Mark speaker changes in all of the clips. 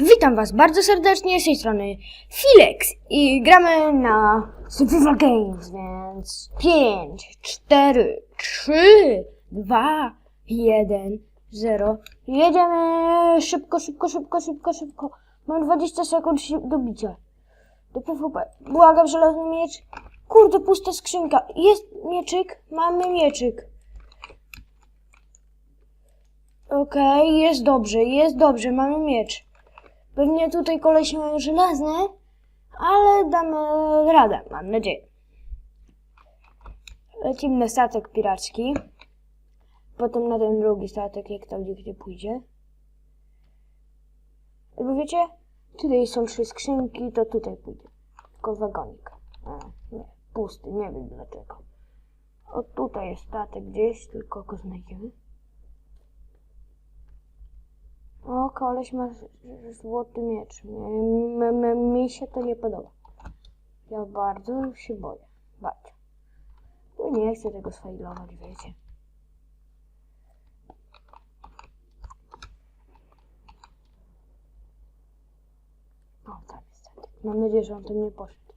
Speaker 1: Witam Was bardzo serdecznie z tej strony Filex i gramy na Survival Games, więc 5, 4, 3, 2, 1, 0. Jedziemy szybko, szybko, szybko, szybko, szybko. Mam 20 sekund do bicia. Do PvP. Błagam, żelazny miecz. Kurde, pusta skrzynka. Jest mieczyk? Mamy mieczyk. Okej, jest dobrze, jest dobrze, mamy miecz. Pewnie tutaj koleś mają żelazne, ale damy radę, mam nadzieję. Lecimy na statek piracki. Potem na ten drugi statek, jak gdzie, gdzie pójdzie. Albo wiecie, tutaj są trzy skrzynki, to tutaj pójdzie. Tylko wagonik. A, nie, pusty, nie wiem dlaczego. O, tutaj jest statek gdzieś, tylko go znajdziemy. O, koleś ma złoty miecz. Mi, się to nie podoba. Ja bardzo się boję. Bardzo. Bo nie chcę tego sfailować, wiecie. O, tam jest statek. Mam nadzieję, że on tam nie poszedł.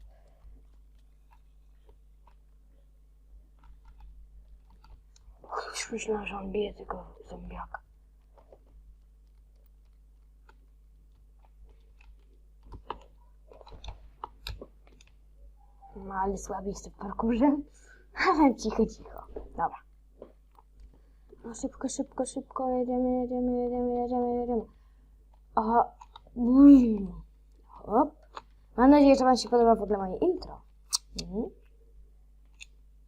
Speaker 1: Już myślałam, że on bije tego zombiaka. No, ale słaby jestem w parkurze. Cicho, cicho. Dobra. No szybko, szybko, szybko. Jedziemy, jedziemy, jedziemy, jedziemy, jedziemy. Uj. Hop. Mam nadzieję, że Wam się podoba w ogóle moje intro. Mhm.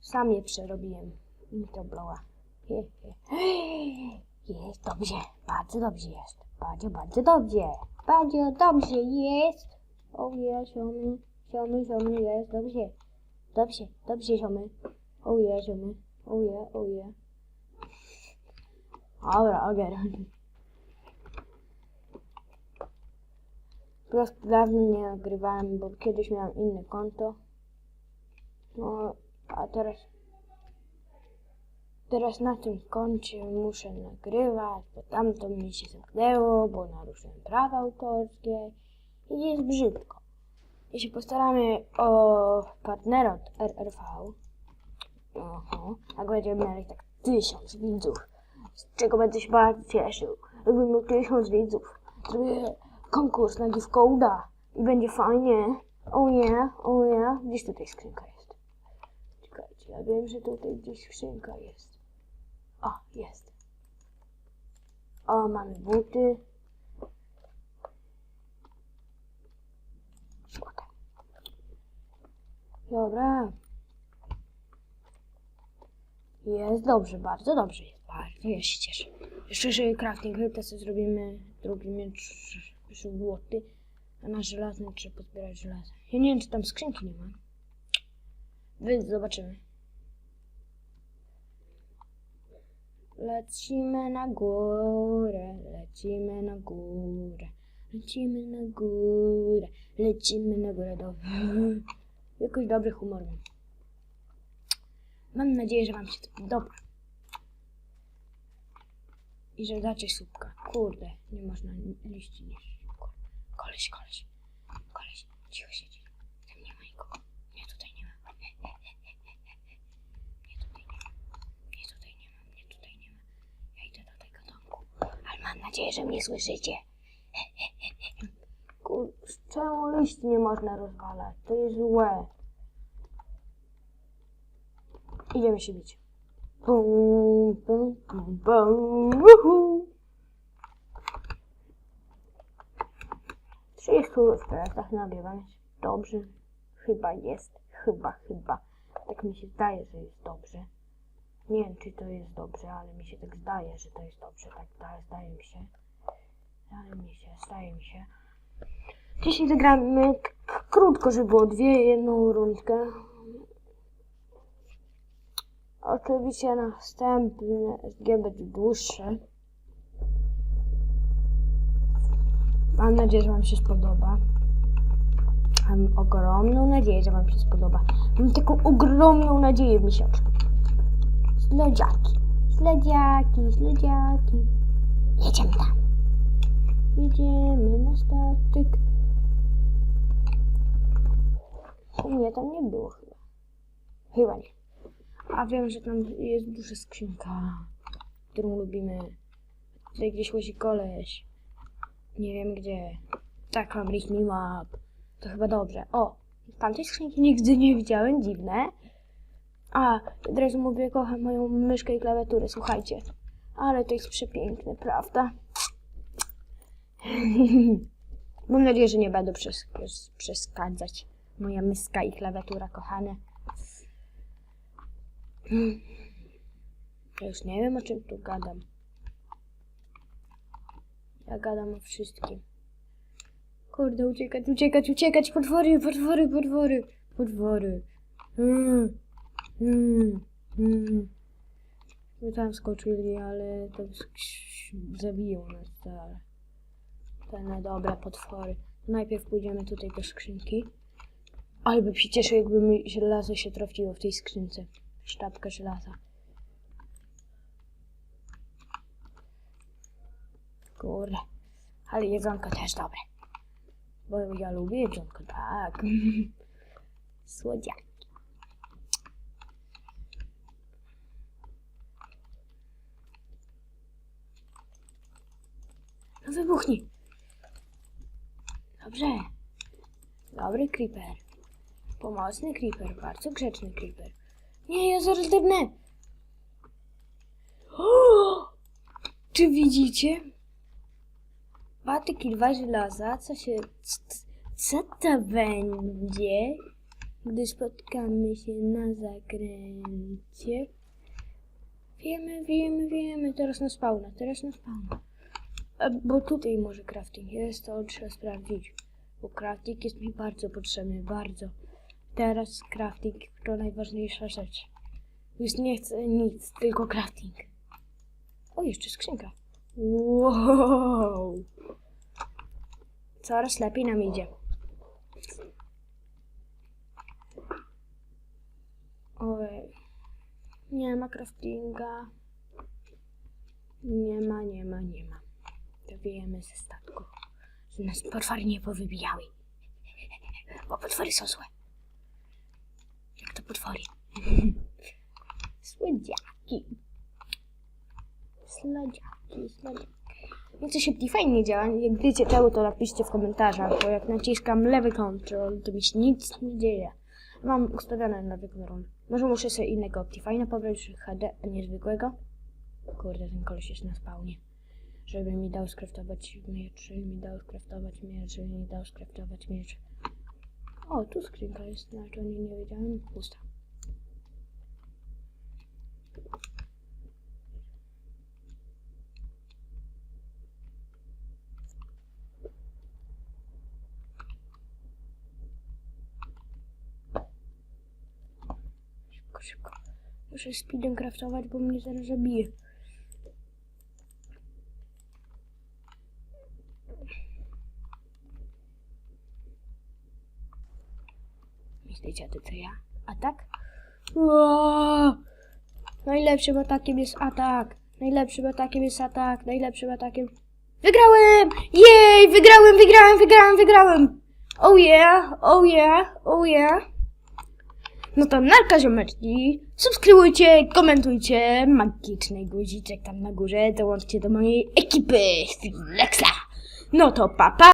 Speaker 1: Sam je przerobiłem. Intro blowa. He, he. Jest dobrze. Bardzo dobrze jest. Bardzo, bardzo dobrze. Bardzo dobrze jest. O, jest, Siomy, siomy, jest, dobrze. Dobrze, dobrze, siomy. O, jest, siomy. O, je, o, je. Dobra, ogarnę. Po prostu dawno nie nagrywałem, bo kiedyś miałem inne konto. No, a teraz... Teraz na tym koncie muszę nagrywać, bo tamto mi się zamknęło, bo naruszyłem prawa autorskie i jest brzydko. I się postaramy o partnera od RRV. Oho, jak będziemy mieli tak tysiąc widzów, z czego będę się bardzo cieszył. Jakbym miał tysiąc widzów, zrobię konkurs na giftcoda i będzie fajnie. O nie, o nie, gdzieś tutaj skrzynka jest. Czekajcie, ja wiem, że tutaj gdzieś skrzynka jest. O, jest. O, mamy buty. Dobra. Jest dobrze, bardzo dobrze jest. Bardzo, ja się cieszę. Jeszcze, że crafting to sobie zrobimy miecz złoty, a na żelazny trzeba pozbierać żelazo. Ja nie wiem, czy tam skrzynki nie ma. Więc zobaczymy. Lecimy na górę, lecimy na górę, lecimy na górę, lecimy na górę. Dobra. Jakoś dobry humor mam. Nadzieję, że Wam się to podoba. I że dacie słupka. Kurde, nie można liści. Kurde. Koleś, koleś, koleś, cicho siedzi. Tam nie ma nikogo. Mnie tutaj nie ma. Mnie tutaj nie ma. Mnie tutaj nie ma. Mnie tutaj nie ma. Ja idę do tego domku. Ale mam nadzieję, że mnie słyszycie. Czemu liści nie można rozwalać? To jest złe. Idziemy się bić. Bum, bum, bum, bum, uhu. 30 w teraz nagrywam. Jest Dobrze. Chyba jest. Chyba, chyba. Tak mi się zdaje, że jest dobrze. Nie wiem, czy to jest dobrze, ale mi się tak zdaje, że to jest dobrze. Tak, tak zdaje mi się. Zdaje mi się, zdaje mi się. Dzisiaj zagramy k- k- krótko, żeby było dwie, jedną rundkę. Oczywiście następne SG będzie dłuższe. Mam nadzieję, że Wam się spodoba. Mam ogromną nadzieję, że Wam się spodoba. Mam taką ogromną nadzieję w miesiączku. Śledziaki, śledziaki, śledziaki. Jedziemy tam. Jedziemy na statek. U mnie tam nie było chyba. Chyba nie. A wiem, że tam jest duża skrzynka, którą lubimy. Tutaj gdzieś łazi koleś. Nie wiem gdzie. Tak, mam read me map. To chyba dobrze. O, tamtej skrzynki nigdy nie widziałem, dziwne. A, od razu mówię, kocham moją myszkę i klawiaturę, słuchajcie. Ale to jest przepiękne, prawda? Mam nadzieję, że nie będę przes- przes- przeszkadzać. Moja myszka i klawiatura, kochane. Ja już nie wiem, o czym tu gadam. Ja gadam o wszystkim. Kurde, uciekać, uciekać, uciekać, potwory, potwory, potwory, potwory. Mm, mm, mm. My tam skoczyli, ale sk- zabiją nas te, te niedobre potwory. Najpierw pójdziemy tutaj do skrzynki. Ale się cieszył, jakby mi żelazo się trafiło w tej skrzynce. Sztabka żelaza. Kurde. Ale jedzonko też dobre. Bo ja lubię jedzonko, tak. Słodziaki. No wybuchnij. Dobrze. Dobry creeper. Pomocny creeper, bardzo grzeczny creeper. Nie, ja zaraz debnę. Czy widzicie? Patyki dwa żelaza, co się... Co to będzie, gdy spotkamy się na zakręcie? Wiemy, wiemy, wiemy. Teraz na spawna, teraz na spawna. A, bo tutaj może crafting jest, to trzeba sprawdzić. Bo crafting jest mi bardzo potrzebny, bardzo. Teraz crafting to najważniejsza rzecz. Już nie chcę nic, tylko crafting. O, jeszcze skrzynka. Wow! Coraz lepiej nam idzie. Oj. Nie ma craftinga. Nie ma, nie ma, nie ma. Dowiejemy ze statku. Że nas potwory nie powybijały. Bo potwory są złe. To potwory? Słodziaki. Słodziaki, słodziaki. No coś Optifine nie działa. Jak wiecie czemu, to napiszcie w komentarzach, bo jak naciskam lewy control, to mi się nic nie dzieje. Mam ustawione lewy control. Może muszę sobie innego Optifine'a pobrać, HD niezwykłego. Kurde, ten koleś jest na spawnie. Żeby mi dał skraftować miecz, żeby mi dał skraftować miecz, żeby mi dał skraftować miecz. O, tu skrzynka jest, na to nie, nie wiedziałem. Pusta. Szybko, szybko. Muszę speedem craftować, bo mnie zaraz zabije. To co ja? Atak? Wow! Najlepszym atakiem jest atak. Najlepszym atakiem jest atak. Najlepszym atakiem. Wygrałem! Jej! Wygrałem, wygrałem, wygrałem, wygrałem! Oh yeah, oh yeah, oh yeah. No to narka ziomeczki. Subskrybujcie, komentujcie. Magiczny guziczek tam na górze. Dołączcie do mojej ekipy z Lexa. No to papa. Pa.